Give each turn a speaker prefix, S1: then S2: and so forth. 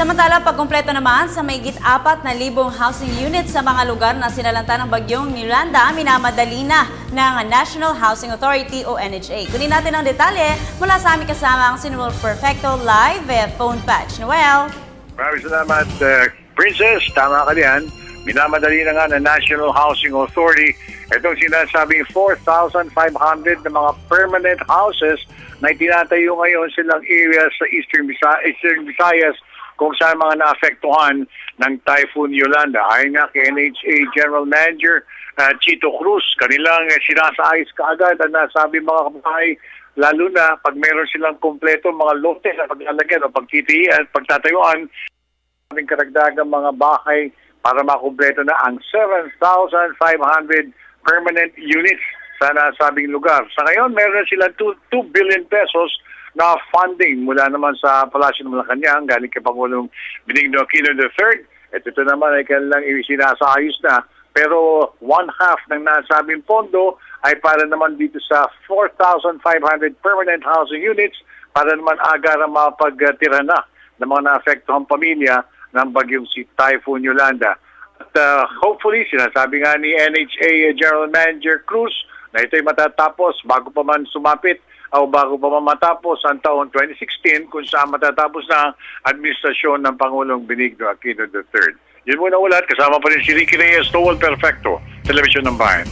S1: Samantala, pagkumpleto naman sa apat na libong housing units sa mga lugar na sinalanta ng bagyong Miranda, minamadali na ng National Housing Authority o NHA. Kunin natin ang detalye mula sa aming kasama ang si Noel Perfecto live via phone patch. Noel?
S2: Maraming salamat, uh, Princess. Tama ka diyan. Minamadali na nga ng National Housing Authority itong sinasabing 4,500 na mga permanent houses na itinatayo ngayon silang areas sa Eastern, Visa- Eastern Visayas kung saan mga naapektuhan ng Typhoon Yolanda. Ayon nga kay NHA General Manager uh, Chito Cruz, kanilang uh, sinasaayos kaagad ang nasabi mga kabahay lalo na pag meron silang kompleto mga lote na paglalagyan o pagtitiyan, pagtatayuan aming karagdagang mga bahay para makumpleto na ang 7,500 permanent units sa nasabing lugar. Sa ngayon, meron silang 2, 2 billion pesos na funding mula naman sa Palasyo ng Malacanang galing kay Pangulong Benigno Aquino III. At ito naman ay kanilang sinasayos na. Pero one half ng nasabing pondo ay para naman dito sa 4,500 permanent housing units para naman agara mapagtira na ng mga naapektuhang pamilya ng bagyong si Typhoon Yolanda. At uh, hopefully, sinasabi nga ni NHA General Manager Cruz na ito'y matatapos bago pa man sumapit o bago pa man matapos ang taon 2016 kung saan matatapos na ang administrasyon ng Pangulong Benigno Aquino III. Yun muna ulat, kasama pa rin si Ricky Reyes, Towel Perfecto, Television ng Bayan.